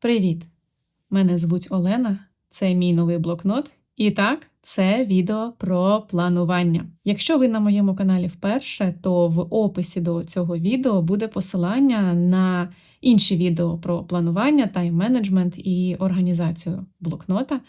Привіт! Мене звуть Олена, це мій новий блокнот. І так, це відео про планування. Якщо ви на моєму каналі вперше, то в описі до цього відео буде посилання на інші відео про планування, тайм-менеджмент і організацію блокнота.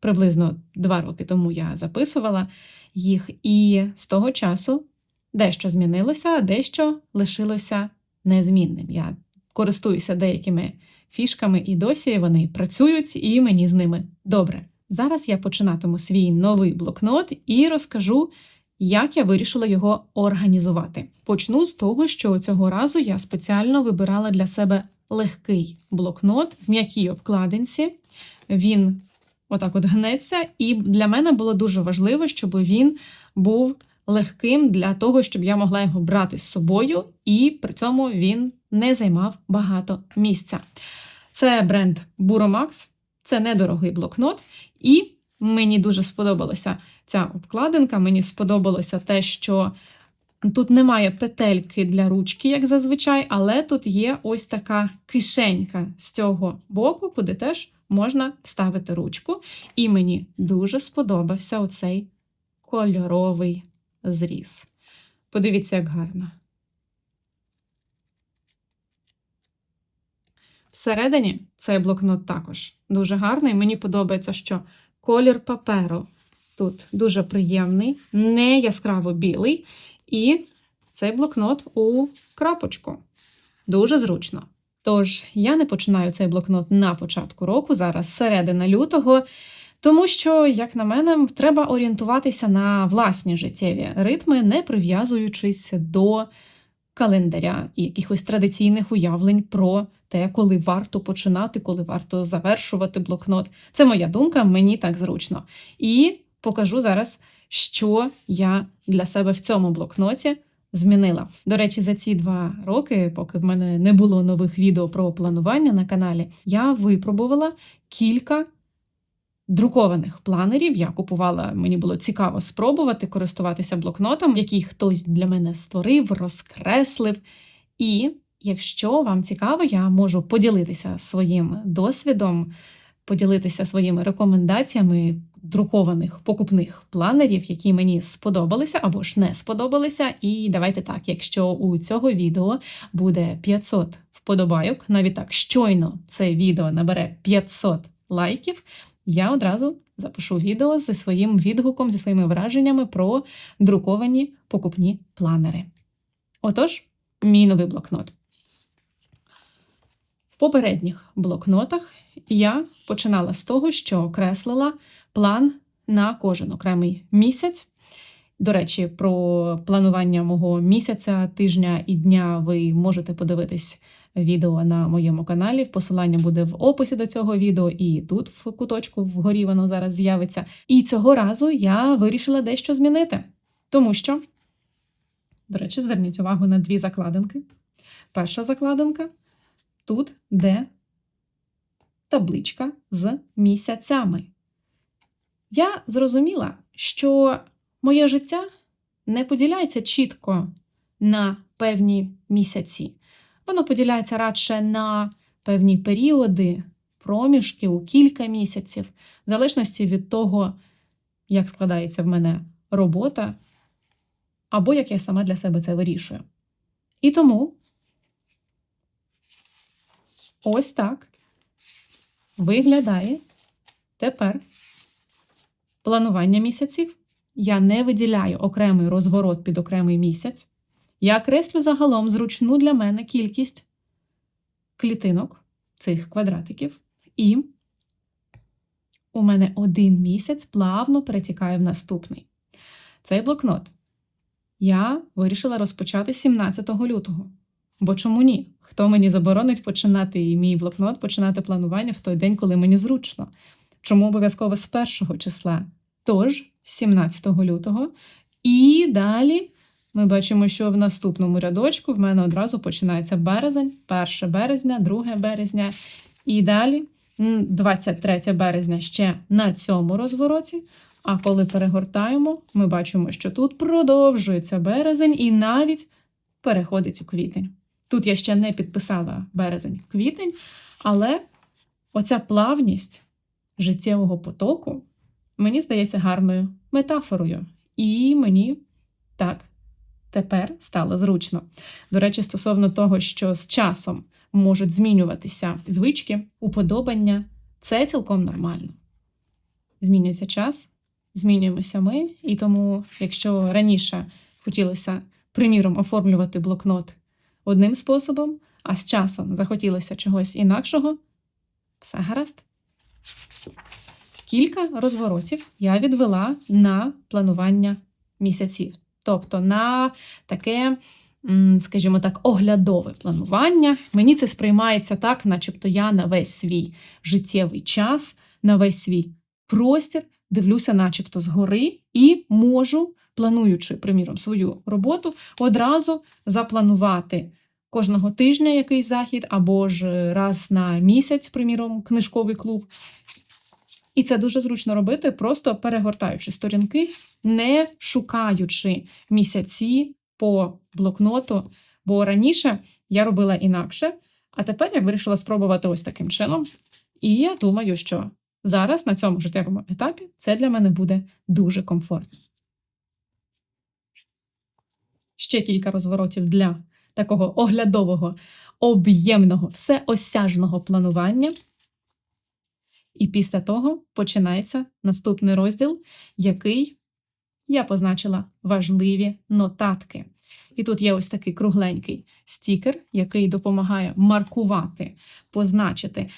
Приблизно два роки тому я записувала їх, і з того часу дещо змінилося, дещо лишилося незмінним. Я користуюся деякими фішками і досі вони працюють, і мені з ними добре. Зараз я починатиму свій новий блокнот і розкажу, як я вирішила його організувати. Почну з того, що цього разу я спеціально вибирала для себе легкий блокнот в м'якій обкладинці. Він отак от гнеться, і для мене було дуже важливо, щоб він був легким для того, щоб я могла його брати з собою, і при цьому він не займав багато місця. Це бренд Buromax, це недорогий блокнот, і мені дуже сподобалася ця обкладинка. Мені сподобалося те, що тут немає петельки для ручки, як зазвичай, але тут є ось така кишенька з цього боку, куди теж можна вставити ручку. І мені дуже сподобався оцей кольоровий зріз. Подивіться, як гарно. Всередині цей блокнот також дуже гарний. Мені подобається, що колір паперу тут дуже приємний, не яскраво білий. І цей блокнот у крапочку. Дуже зручно. Тож, я не починаю цей блокнот на початку року, зараз середина лютого, тому що, як на мене, треба орієнтуватися на власні життєві ритми, не прив'язуючись до календаря і якихось традиційних уявлень про те, коли варто починати, коли варто завершувати блокнот. Це моя думка, мені так зручно. І покажу зараз, що я для себе в цьому блокноті змінила. До речі, за ці два роки, поки в мене не було нових відео про планування на каналі, я випробувала кілька. Друкованих планерів я купувала, мені було цікаво спробувати користуватися блокнотом, який хтось для мене створив, розкреслив. І якщо вам цікаво, я можу поділитися своїм досвідом, поділитися своїми рекомендаціями друкованих покупних планерів, які мені сподобалися або ж не сподобалися. І давайте так, якщо у цього відео буде 500 вподобайок, навіть так щойно це відео набере 500 лайків, я одразу запишу відео зі своїм відгуком, зі своїми враженнями про друковані покупні планери. Отож, мій новий блокнот. В попередніх блокнотах я починала з того, що окреслила план на кожен окремий місяць. До речі, про планування мого місяця, тижня і дня ви можете подивитись відео на моєму каналі. Посилання буде в описі до цього відео, і тут, в куточку, вгорі воно зараз з'явиться. І цього разу я вирішила дещо змінити. Тому що, до речі, зверніть увагу на дві закладинки. Перша закладинка тут, де табличка з місяцями. Я зрозуміла, що моє життя не поділяється чітко на певні місяці. Воно поділяється радше на певні періоди, проміжки у кілька місяців, в залежності від того, як складається в мене робота, або як я сама для себе це вирішую. І тому ось так виглядає тепер планування місяців. Я не виділяю окремий розворот під окремий місяць. Я креслю загалом зручну для мене кількість клітинок цих квадратиків, і у мене один місяць плавно перетікає в наступний. Цей блокнот я вирішила розпочати 17 лютого. Бо чому ні? Хто мені заборонить починати і мій блокнот, починати планування в той день, коли мені зручно? Чому обов'язково з першого числа? Тож, 17 лютого, і далі ми бачимо, що в наступному рядочку в мене одразу починається березень, 1 березня, 2 березня. І далі 23 березня ще на цьому розвороті. А коли перегортаємо, ми бачимо, що тут продовжується березень і навіть переходить у квітень. Тут я ще не підписала березень-квітень, але оця плавність життєвого потоку мені здається гарною метафорою. І мені так тепер стало зручно. До речі, стосовно того, що з часом можуть змінюватися звички, уподобання, це цілком нормально. Змінюється час, змінюємося ми, і тому, якщо раніше хотілося, приміром, оформлювати блокнот одним способом, а з часом захотілося чогось інакшого, все гаразд. Кілька розворотів я відвела на планування місяців, тобто на таке, скажімо так, оглядове планування. Мені це сприймається так, начебто я на весь свій життєвий час, на весь свій простір дивлюся, начебто, згори, і можу, плануючи, приміром, свою роботу, одразу запланувати кожного тижня якийсь захід, або ж раз на місяць, приміром, книжковий клуб. І це дуже зручно робити, просто перегортаючи сторінки, не шукаючи місяці по блокноту. Бо раніше я робила інакше, а тепер я вирішила спробувати ось таким чином. І я думаю, що зараз на цьому життєвому етапі це для мене буде дуже комфортно. Ще кілька розворотів для такого оглядового, об'ємного, всеосяжного планування. І після того починається наступний розділ, який я позначила важливі нотатки. І тут є ось такий кругленький стікер, який допомагає маркувати, позначити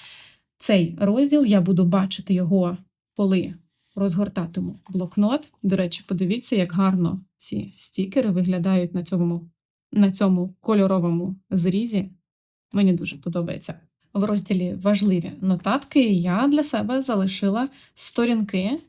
цей розділ. Я буду бачити його, коли розгортатиму блокнот. До речі, подивіться, як гарно ці стікери виглядають на цьому, на цьому кольоровому зрізі. Мені дуже подобається. В розділі важливі нотатки я для себе залишила сторінки.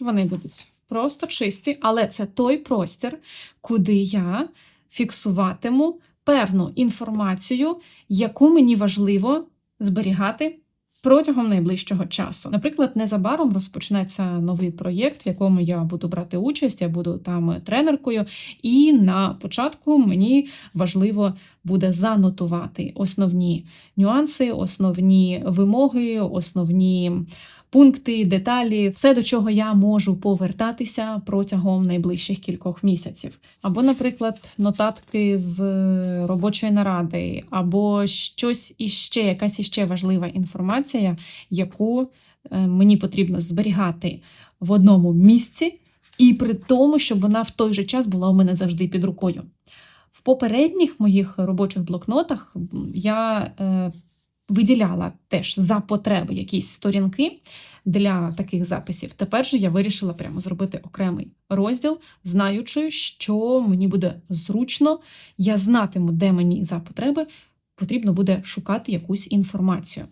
Вони будуть просто чисті, але це той простір, куди я фіксуватиму певну інформацію, яку мені важливо зберігати протягом найближчого часу. Наприклад, незабаром розпочнеться новий проєкт, в якому я буду брати участь, я буду там тренеркою, і на початку мені важливо буде занотувати основні нюанси, основні вимоги, основні. Пункти, деталі, все, до чого я можу повертатися протягом найближчих кількох місяців. Або, наприклад, нотатки з робочої наради, або щось іще, якась іще важлива інформація, яку е, мені потрібно зберігати в одному місці, і при тому, щоб вона в той же час була у мене завжди під рукою. В попередніх моїх робочих блокнотах я е, виділяла теж за потреби якісь сторінки для таких записів. Тепер же я вирішила прямо зробити окремий розділ, знаючи, що мені буде зручно, я знатиму, де мені за потреби потрібно буде шукати якусь інформацію.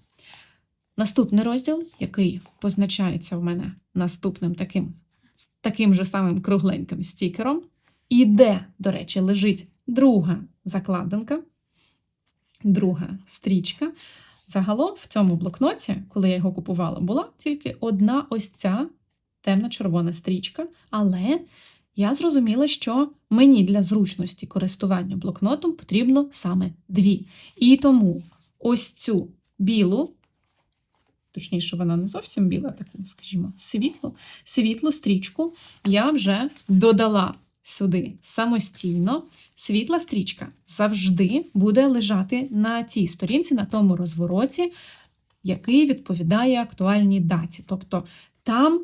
Наступний розділ, який позначається в мене наступним таким, таким же самим кругленьким стікером, і де, до речі, лежить друга закладинка, друга стрічка. Загалом в цьому блокноті, коли я його купувала, була тільки одна ось ця темно-червона стрічка, але я зрозуміла, що мені для зручності користування блокнотом потрібно саме дві. І тому ось цю білу, точніше, вона не зовсім біла, таку, скажімо, світлу, світлу стрічку я вже додала сюди самостійно, світла стрічка завжди буде лежати на тій сторінці, на тому розвороті, який відповідає актуальній даті. Тобто там,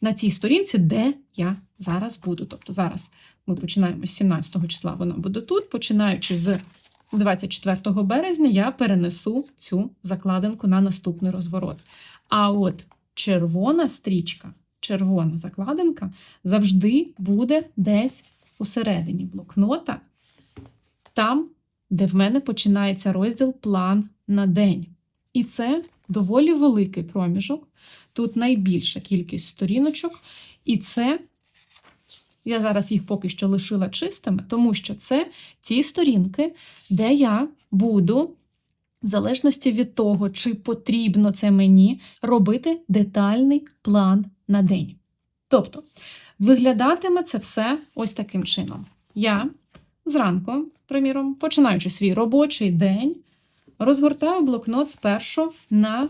на цій сторінці, де я зараз буду. Тобто зараз ми починаємо з 17 числа, вона буде тут, починаючи з 24 березня, я перенесу цю закладинку на наступний розворот. А от червона стрічка червона закладинка завжди буде десь усередині блокнота, там, де в мене починається розділ план на день. І це доволі великий проміжок. Тут найбільша кількість сторіночок, і це. Я зараз їх поки що лишила чистими, тому що це ті сторінки, де я буду в залежності від того, чи потрібно це мені робити детальний план на день. Тобто, виглядатиме це все ось таким чином. Я зранку, приміром, починаючи свій робочий день, розгортаю блокнот спершу на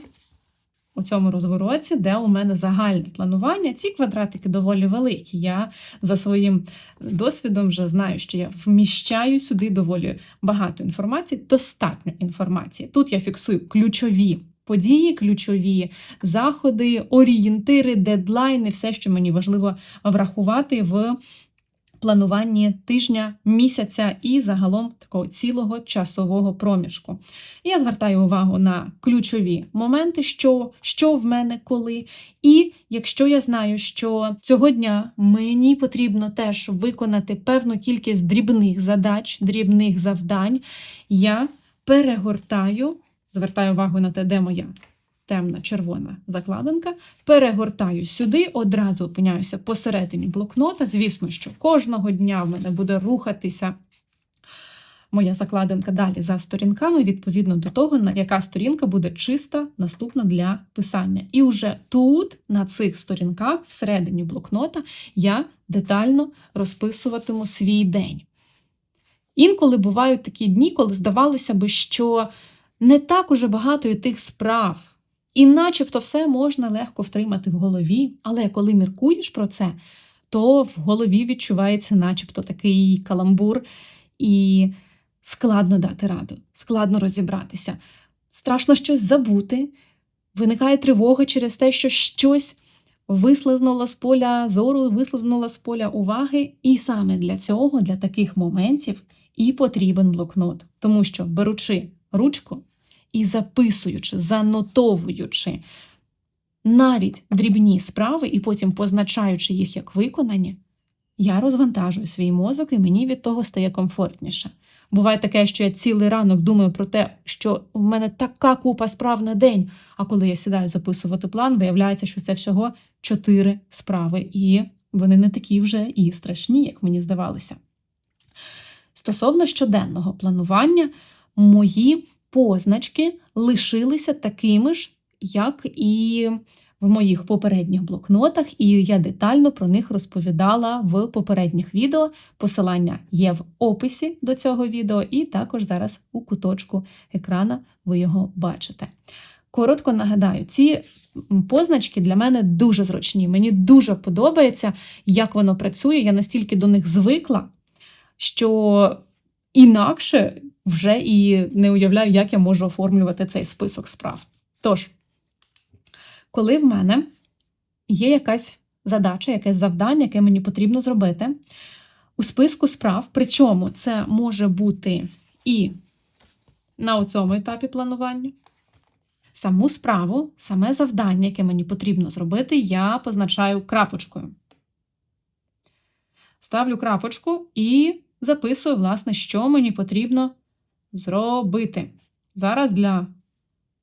у цьому розвороті, де у мене загальне планування. Ці квадратики доволі великі. Я за своїм досвідом вже знаю, що я вміщаю сюди доволі багато інформації, достатньо інформації. Тут я фіксую ключові події, ключові заходи, орієнтири, дедлайни, все, що мені важливо врахувати в плануванні тижня, місяця і загалом такого цілого часового проміжку. Я звертаю увагу на ключові моменти, що, що в мене коли. І якщо я знаю, що цього дня мені потрібно теж виконати певну кількість дрібних задач, дрібних завдань, я перегортаю, звертаю увагу на те, де моя темна червона закладинка, перегортаю сюди, одразу опиняюся посередині блокнота. Звісно, що кожного дня в мене буде рухатися моя закладинка далі за сторінками, відповідно до того, на яка сторінка буде чиста, наступна для писання. І вже тут, на цих сторінках, всередині блокнота, я детально розписуватиму свій день. Інколи бувають такі дні, коли здавалося би, що не так уже багато і тих справ. І начебто все можна легко втримати в голові, але коли міркуєш про це, то в голові відчувається начебто такий каламбур, і складно дати раду, складно розібратися. Страшно щось забути, виникає тривога через те, що щось вислизнуло з поля зору, вислизнуло з поля уваги, і саме для цього, для таких моментів, і потрібен блокнот, тому що беручи ручку і записуючи, занотовуючи навіть дрібні справи і потім позначаючи їх як виконані, я розвантажую свій мозок, і мені від того стає комфортніше. Буває таке, що я цілий ранок думаю про те, що в мене така купа справ на день. А коли я сідаю записувати план, виявляється, що це всього чотири справи, і вони не такі вже і страшні, як мені здавалося. Стосовно щоденного планування, мої позначки лишилися такими ж, як і в моїх попередніх блокнотах, і я детально про них розповідала в попередніх відео. Посилання є в описі до цього відео, і також зараз у куточку екрана ви його бачите. Коротко нагадаю, ці позначки для мене дуже зручні. Мені дуже подобається, як воно працює. Я настільки до них звикла, що інакше вже і не уявляю, як я можу оформлювати цей список справ. Тож, коли в мене є якась задача, якесь завдання, яке мені потрібно зробити, у списку справ, причому це може бути і на цьому етапі планування. Саму справу, саме завдання, яке мені потрібно зробити, я позначаю крапочкою. Ставлю крапочку і записую, власне, що мені потрібно зробити. Зараз для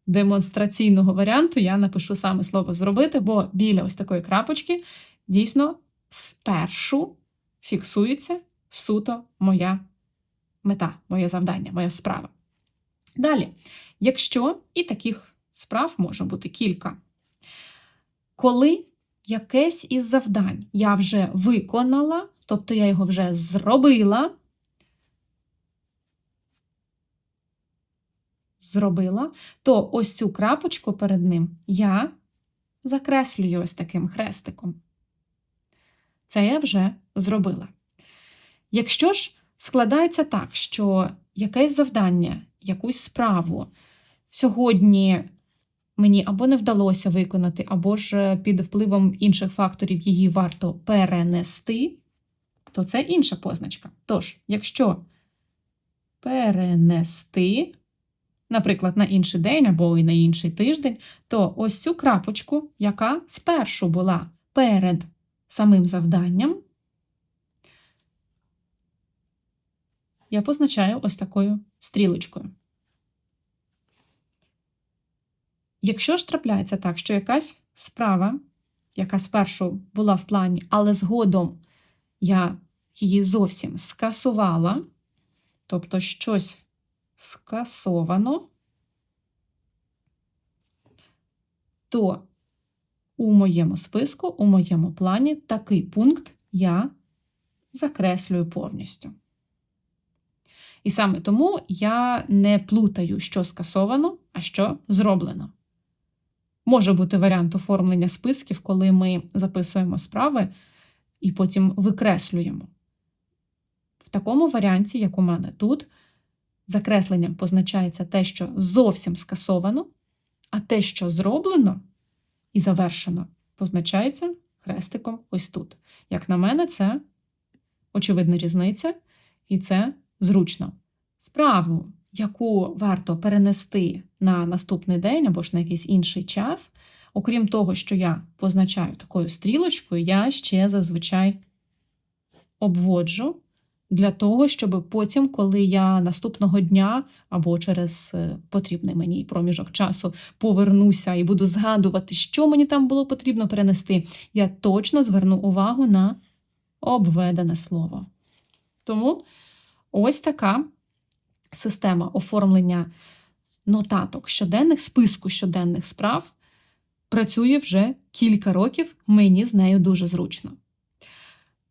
демонстраційного варіанту я напишу саме слово зробити, бо біля ось такої крапочки дійсно спершу фіксується суто моя мета, моє завдання, моя справа. Далі, якщо і таких справ може бути кілька, коли якесь із завдань я вже виконала, тобто я його вже зробила, зробила, то ось цю крапочку перед ним я закреслюю ось таким хрестиком. Це я вже зробила. Якщо ж складається так, що якесь завдання, якусь справу сьогодні мені або не вдалося виконати, або ж під впливом інших факторів її варто перенести, то це інша позначка. Тож, якщо перенести, наприклад, на інший день або і на інший тиждень, то ось цю крапочку, яка спершу була перед самим завданням, я позначаю ось такою стрілочкою. Якщо ж трапляється так, що якась справа, яка спершу була в плані, але згодом я її зовсім скасувала, тобто щось скасовано, то у моєму списку, у моєму плані такий пункт я закреслюю повністю. І саме тому я не плутаю, що скасовано, а що зроблено. Може бути варіант оформлення списків, коли ми записуємо справи і потім викреслюємо. В такому варіанті, як у мене тут, закресленням позначається те, що зовсім скасовано, а те, що зроблено і завершено, позначається хрестиком ось тут. Як на мене, це очевидна різниця, і це зручно. Справу, яку варто перенести на наступний день або ж на якийсь інший час, окрім того, що я позначаю такою стрілочкою, я ще зазвичай обводжу для того, щоб потім, коли я наступного дня або через е, потрібний мені проміжок часу повернуся і буду згадувати, що мені там було потрібно перенести, я точно зверну увагу на обведене слово. Тому ось така система оформлення нотаток щоденних, списку щоденних справ працює вже кілька років, мені з нею дуже зручно.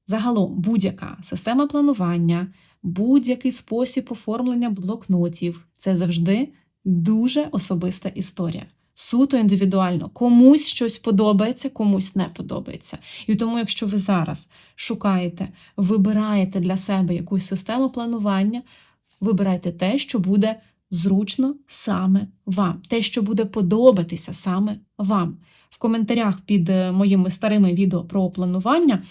Загалом, будь-яка система планування, будь-який спосіб оформлення блокнотів це завжди дуже особиста історія. Суто індивідуально, комусь щось подобається, комусь не подобається. І тому, якщо ви зараз шукаєте, вибираєте для себе якусь систему планування, вибирайте те, що буде зручно саме вам, те, що буде подобатися саме вам. В коментарях під е, моїми старими відео про планування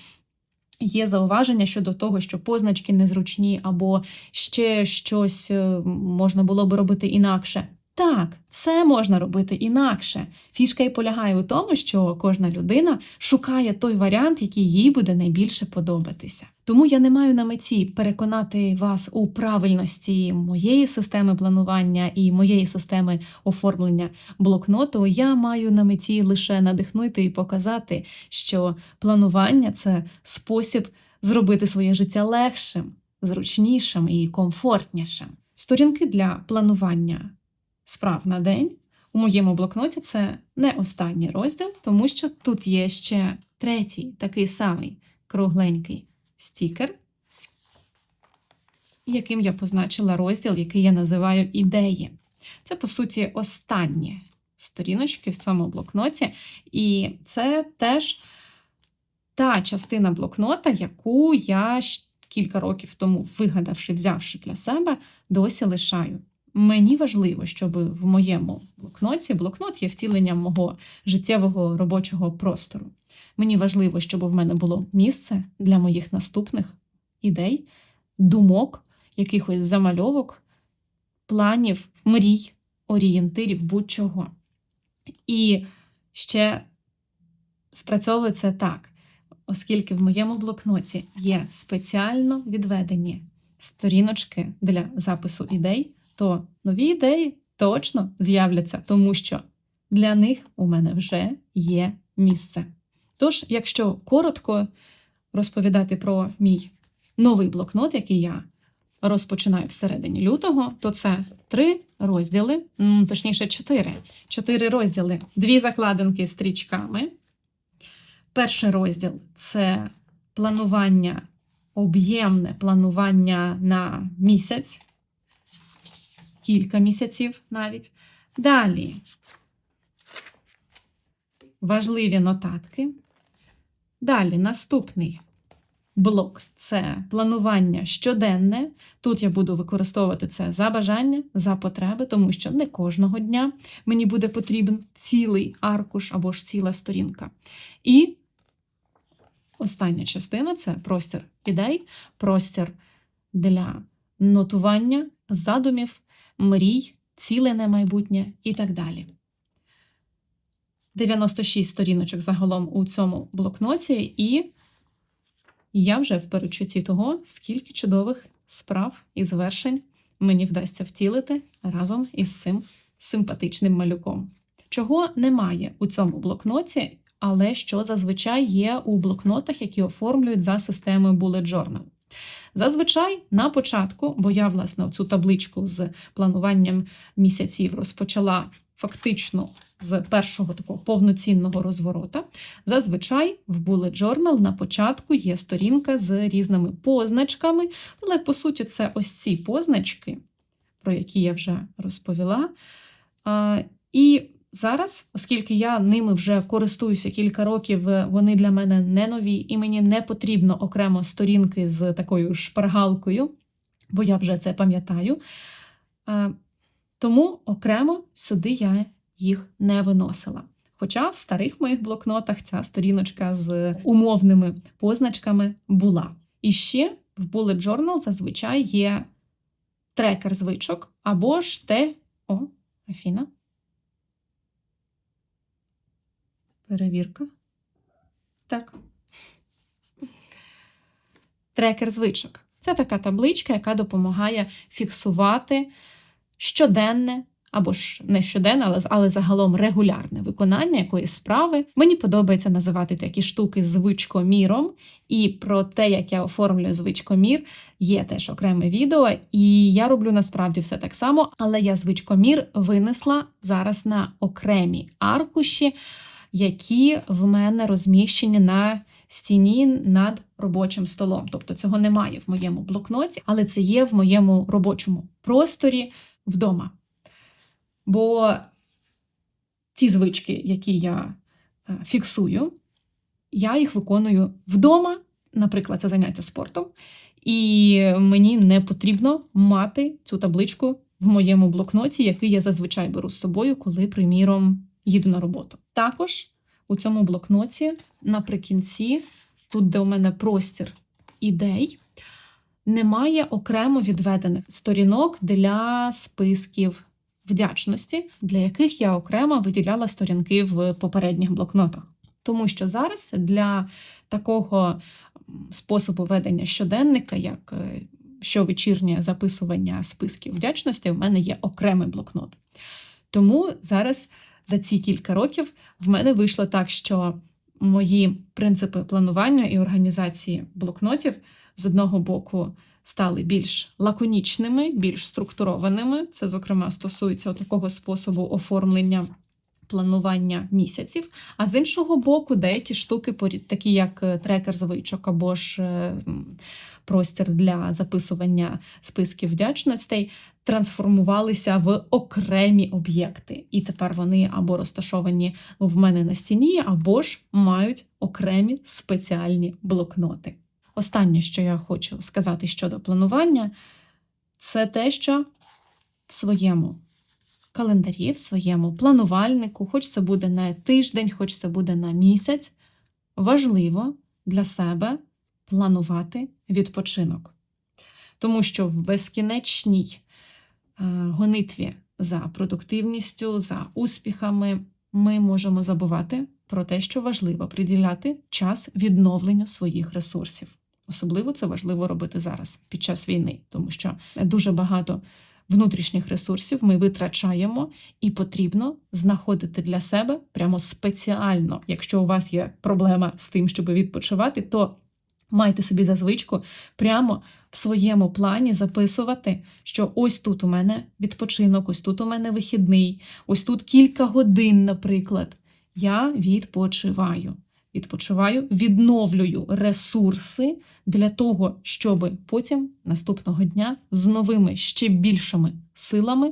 є зауваження щодо того, що позначки незручні або ще щось е, можна було би робити інакше. Так, все можна робити інакше. Фішка і полягає у тому, що кожна людина шукає той варіант, який їй буде найбільше подобатися. Тому я не маю на меті переконати вас у правильності моєї системи планування і моєї системи оформлення блокноту. Я маю на меті лише надихнути і показати, що планування це спосіб зробити своє життя легшим, зручнішим і комфортнішим. Сторінки для планування справ на день. У моєму блокноті це не останній розділ, тому що тут є ще третій, такий самий кругленький стікер, яким я позначила розділ, який я називаю ідеї. Це, по суті, останні сторіночки в цьому блокноті, і це теж та частина блокнота, яку я кілька років тому, вигадавши, взявши для себе, досі лишаю. Мені важливо, щоб в моєму блокноті блокнот є втіленням мого життєвого робочого простору. Мені важливо, щоб в мене було місце для моїх наступних ідей, думок, якихось замальовок, планів, мрій, орієнтирів, будь-чого. І ще спрацьовує це так, оскільки в моєму блокноті є спеціально відведені сторіночки для запису ідей то нові ідеї точно з'являться, тому що для них у мене вже є місце. Тож, якщо коротко розповідати про мій новий блокнот, який я розпочинаю всередині лютого, то це три розділи, точніше, чотири. Чотири розділи, дві закладинки стрічками. Перший розділ це планування, об'ємне планування на місяць кілька місяців навіть. Далі важливі нотатки. Далі наступний блок це планування щоденне. Тут я буду використовувати це за бажання, за потреби, тому що не кожного дня мені буде потрібен цілий аркуш або ж ціла сторінка. І остання частина це простір ідей, простір для нотування задумів, мрій, цілене майбутнє і так далі. 96 сторіночок загалом у цьому блокноті, і я вже в перечутті того, скільки чудових справ і звершень мені вдасться втілити разом із цим симпатичним малюком. Чого немає у цьому блокноті, але що зазвичай є у блокнотах, які оформлюють за системою Bullet Journal. Зазвичай на початку, бо я, власне, цю табличку з плануванням місяців розпочала фактично з першого такого повноцінного розворота. Зазвичай в Bullet Journal на початку є сторінка з різними позначками, але по суті, це ось ці позначки, про які я вже розповіла. І зараз, оскільки я ними вже користуюся кілька років, е, вони для мене не нові, і мені не потрібно окремо сторінки з такою шпаргалкою, бо я вже це пам'ятаю. Е, Тому окремо сюди я їх не виносила. Хоча в старих моїх блокнотах ця сторіночка з умовними позначками була. І ще в Bullet Journal зазвичай є трекер звичок або ж те. О, Афіна. Перевірка. Так. Трекер звичок. Це така табличка, яка допомагає фіксувати щоденне або ж не щоденне, але, але загалом регулярне виконання якоїсь справи. Мені подобається називати такі штуки звичкоміром, і про те, як я оформлюю звичкомір, є теж окреме відео, і я роблю насправді все так само, але я звичкомір винесла зараз на окремі аркуші, які в мене розміщені на стіні над робочим столом. Тобто цього немає в моєму блокноті, але це є в моєму робочому просторі вдома. Бо ті звички, які я е, фіксую, я їх виконую вдома, наприклад, це заняття спортом, і мені не потрібно мати цю табличку в моєму блокноті, який я зазвичай беру з собою, коли, приміром, їду на роботу. Також у цьому блокноті наприкінці, тут, де у мене простір ідей, немає окремо відведених сторінок для списків вдячності, для яких я окремо виділяла сторінки в попередніх блокнотах. Тому що зараз для такого способу ведення щоденника, як е, щовечірнє записування списків вдячності, в мене є окремий блокнот. Тому зараз за ці кілька років в мене вийшло так, що мої принципи планування і організації блокнотів з одного боку стали більш лаконічними, більш структурованими. Це, зокрема, стосується такого способу оформлення. Планування місяців, а з іншого боку, деякі штуки, такі як е, трекер звичок або ж е, простір для записування списків вдячностей, трансформувалися в окремі об'єкти. І тепер вони або розташовані в мене на стіні, або ж мають окремі спеціальні блокноти. Останнє, що я хочу сказати щодо планування, це те, що в своєму календарі, в своєму планувальнику, хоч це буде на тиждень, хоч це буде на місяць, важливо для себе планувати відпочинок. Тому що в безкінечній е, гонитві за продуктивністю, за успіхами ми можемо забувати про те, що важливо приділяти час відновленню своїх ресурсів. Особливо це важливо робити зараз, під час війни, тому що дуже багато внутрішніх ресурсів ми витрачаємо, і потрібно знаходити для себе прямо спеціально. Якщо у вас є проблема з тим, щоб відпочивати, то майте собі за звичку прямо в своєму плані записувати, що ось тут у мене відпочинок, ось тут у мене вихідний, ось тут кілька годин, наприклад. Я відпочиваю відпочиваю, відновлюю ресурси для того, щоб потім наступного дня з новими ще більшими силами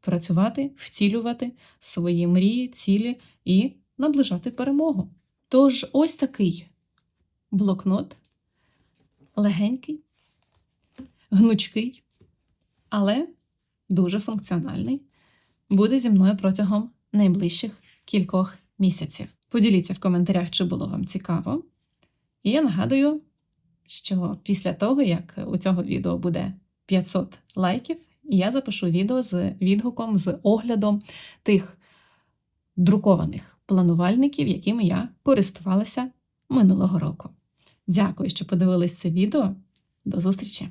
працювати, втілювати свої мрії, цілі і наближати перемогу. Тож, ось такий блокнот легенький, гнучкий, але дуже функціональний, буде зі мною протягом найближчих кількох місяців. Поділіться в коментарях, чи було вам цікаво. І я нагадую, що після того, як у цього відео буде 500 лайків, я запишу відео з відгуком, з оглядом тих друкованих планувальників, якими я користувалася минулого року. Дякую, що подивились це відео. До зустрічі!